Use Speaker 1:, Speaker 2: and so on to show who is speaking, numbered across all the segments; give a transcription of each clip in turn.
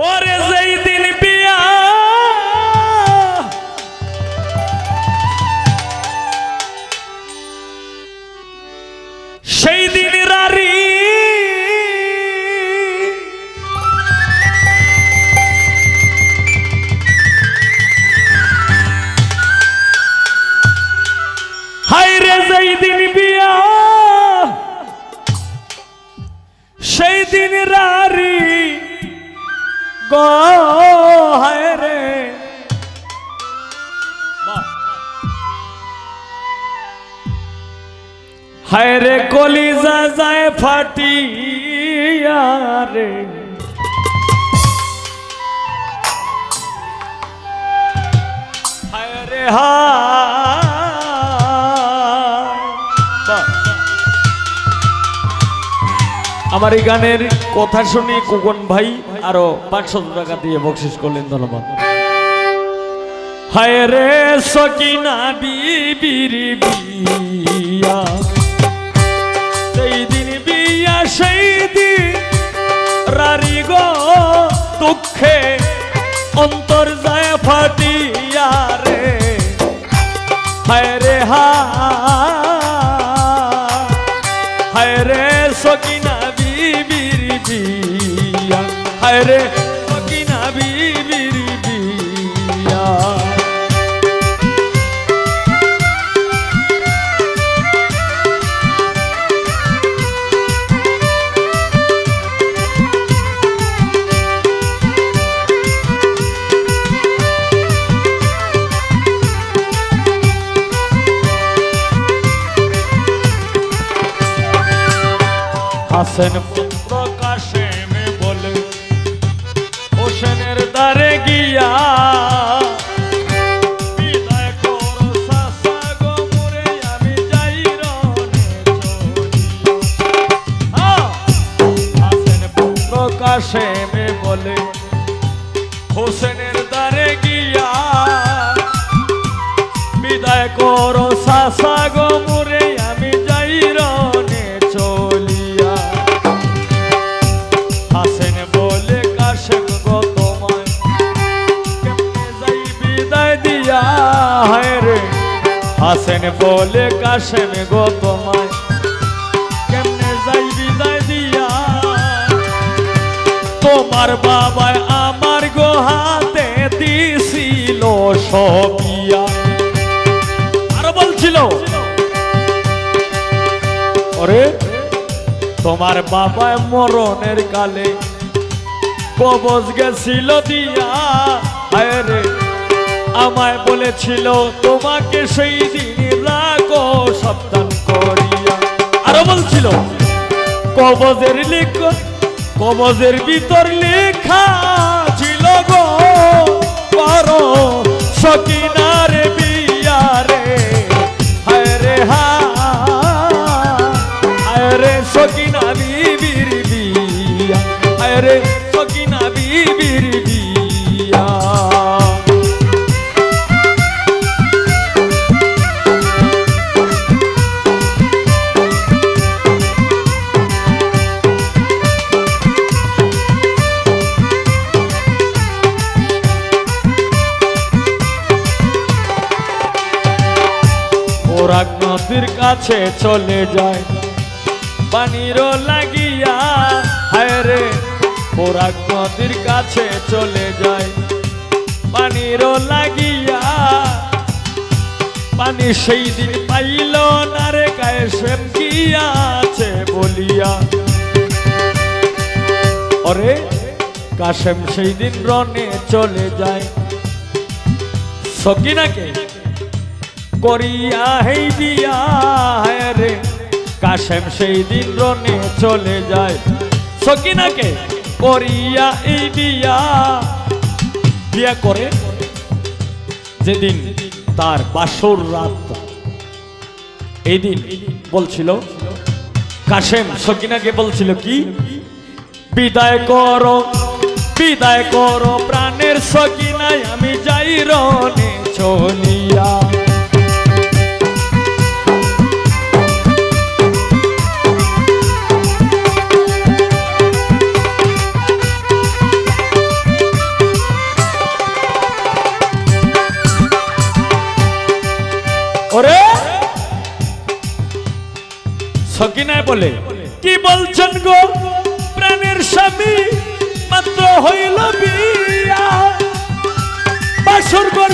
Speaker 1: ওরে যেই গ হায় রে হায় রে কলিজা যায় ফাটিয়া রে হায় রে হায় আমার এই গানের কথা শুনি কুকন ভাই আরও পাঁচশো টাকা দিয়ে বকশিস করলেন, ধন্যবাদ। হায় রে সকিনা বিবির বিয়া। সেই দিন বিয়া সেই দিন রারি গো দুঃখে অন্তর যায় ফাটিয়া রে। হায় রে হা বিয়া হায় রে সকিনা বিবির বিয়া হাসেন কাশেমে বলে, হোসেনের দ্বারে গিয়া, বিদায় করো সাসা গো মোরে, আমি যাই রনে চলিয়া। হাসেন বলে, কাশেম গো তোমায়, কেমনে যাই বিদায় দিয়া? হায় রে। হাসেন বলে, কাশেম গো তোমার বাবায় আমার গো হাতে দিছিল সবিয়া। আরও বলছিল, ওরে, তোমার বাবায় মরণের কালে কবজ গেছিল দিয়া। হায় রে, আমায় বলেছিল তোমাকে সেই দিন রাখো সাবধান করিয়া। আরও বলছিল, কবজের লিখ কবজের ভিতর লেখা ছিল গো পারো সকিনার বিয়ারে। হায় রে হা হায় রে সকিনা বিবির বিয়া। হায় রে সকিনা বিবির বিয়া। ওরাক নদীর কাছে চলে যায়। পানির লাগিয়া, হায় রে ওরাক নদীর কাছে চলে যায়। পানির লাগিয়া পানি সেই দিন পাইল না রে, গায়ে সেম গিয়াছে বলিয়া। অরে কাশেম সেই দিন রনে চলে যায়। সকিনাকে করিয়া হেই বিয়া হায় রে। কাশেম সেই দিন রনে চলে যায়। সকিনাকে করিয়া এই বিয়া। বিয়া করে যেদিন তার বাসর রাত। এই দিন বলছিল, কাশেম সকিনাকে বলছিল কি, বিদায় করো বিদায় করো প্রাণের সকিনায় আমি যাই রনে চলিয়া। বলে কি বলছেন গো? প্রাণের স্বামী মাত্র হইল বিয়া। বাসর ঘর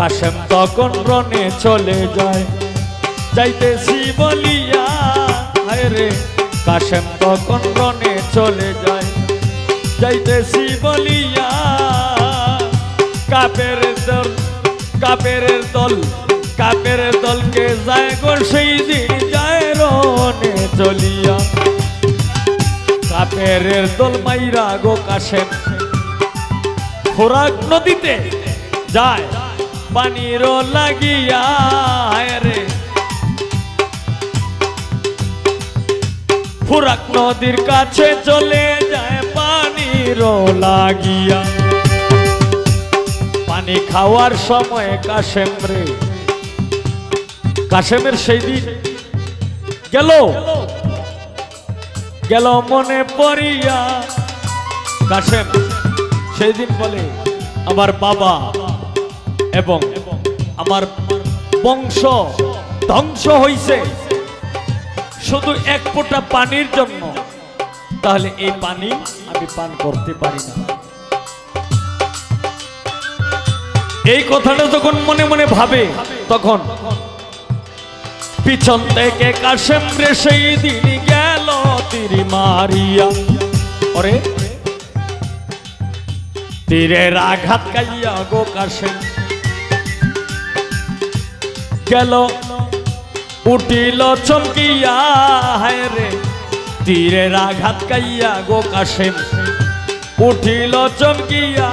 Speaker 1: কাশেম তখন রনে চলে যায়। যাইতেছি বলিয়া, হায় রে, কাশেম তখন রনে চলে যায়। যাইতেছি বলিয়া, কাপের দল কাপের দল, কাপের দলকে যায় গো সেই দিন যায় রনে চলিয়া। কাপের দল মাইরা গো কাশেম, খোরাক নদীতে যায়। পানির লাগিয়া রে। ফুরাক নদীর কাছে চলে যায় পানির লাগিয়া। পানি খাওয়ার সময় কাশেম রে। কাশেমের সেই দিন গেল। গেল মনে পড়িয়া। কাশেম, সেই দিন বলে, আমার বাবা এবং আমার বংশ ধ্বংস হইছে। শুধু এক ফোঁটা পানির জন্য। তাহলে এই পানি আমি পান করতে পারি না। এই কথাটা যখন মনে মনে ভাবে, তখন পিছন থেকে কাশেম রে সেই দিন গেল তিরি মারিয়া। ওরে, তীরের আঘাত কাইয়া গো কাশেম। গেল, উঠিল চমকিয়া, হায় রে তীরের আঘাত কাইয়া গো কাশেম। উঠিল চমকিয়া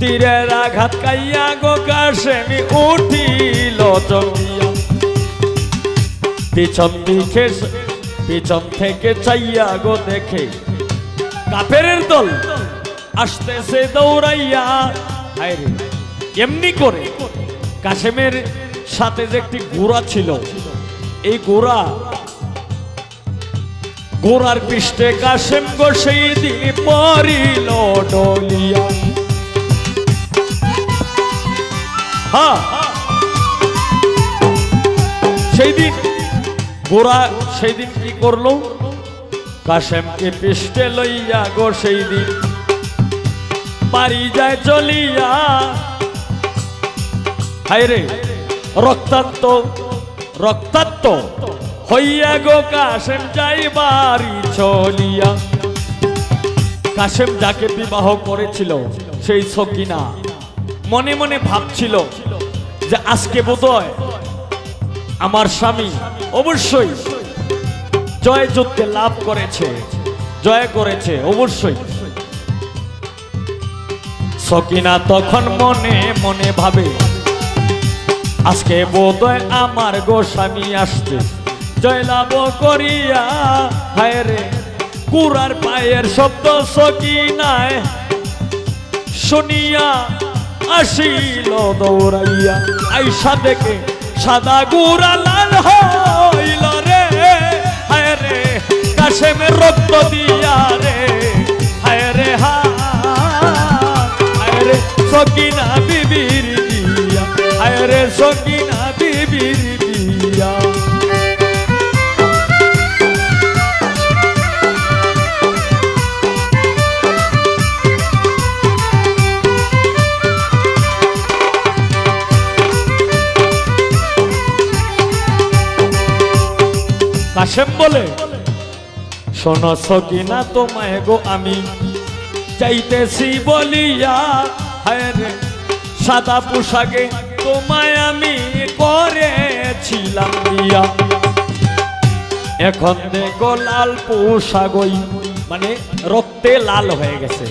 Speaker 1: তীরের আঘাত কাইয়া গো কাশেম। উঠিল চমকিয়া। পিছন দিকে, পিছন থেকে চাইয়া গো দেখে কাপের দল আসতেছে দৌড়াইয়া। হায় রে, এমনি করে কাশেমের সাথে যে একটি ঘোড়া ছিল, এই ঘোড়া ঘোড়ার পৃষ্ঠে কাশেম গো সেই দিন পরিল ডলিয়া। হ্যাঁ। সেই দিন ঘোড়া সেই দিন কি করল? কাশেমকে পৃষ্ঠে লইয়া গো সেই দিন বাড়ি যায় চলিয়া হায়রে রক্তান্ত রক্তান্ত হইয়া গো কাশেম যাই বাড়ি চলিয়া। কাশেম যাকে বিবাহ করেছিল, সেই সকিনা মনে মনে ভাবছিল যে আজকে বোধহয় আমার স্বামী অবশ্যই জয় যুদ্ধে লাভ করেছে, জয় করেছে অবশ্যই। সকিনা তখন মনে মনে ভাবে আজকে বোধহয় আমার গোস্বামী আসছে জয়লাভ করিয়া হায় রে কুরার পায়ের শব্দ সকিনায় শুনিয়া আসিল দৌড়াইয়া, আইসা দেখে সাদা গুড়া লাল হইল রে। হায় রে কাশেমের রক্ত দিয়া রে। হায় রে হা হায় রে সকিনা বিবির রে সকিনা বিবির দিয়া কাশেম বলে, শোনো সকিনা তোমায় গো আমি চাইতেছি বলিয়া, হায় রে সাদা পোশাকে তোমায় আমি করেছিলাম এখন দেখো লাল মানে রক্তে লাল হয়ে গেছে।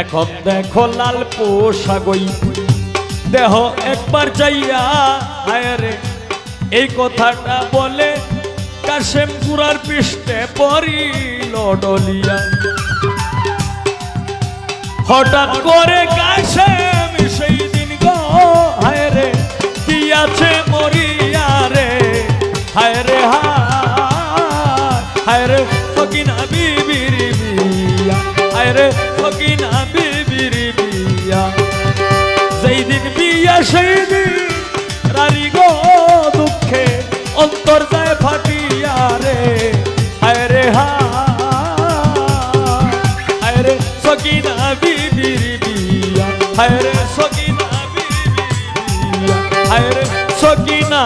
Speaker 1: এখন দেখো লাল দেহ একবার যাইয়া আয়ারে এই কথাটা বলে কাশেম পুরার পৃষ্ঠে পড়িল ডলিয়া। হঠাৎ করে কাশেম সেই রে ফকিনা বিবির বিয়া। যেই দিন বিয়া সেই দিন রানী গো দুঃখে অন্তর যায় ফাটিয়া রে। হায় রে হায় রে সকিনা বিবির বিয়া। হায় রে সকিনা বিবির বিয়া। হায় রে সকিনা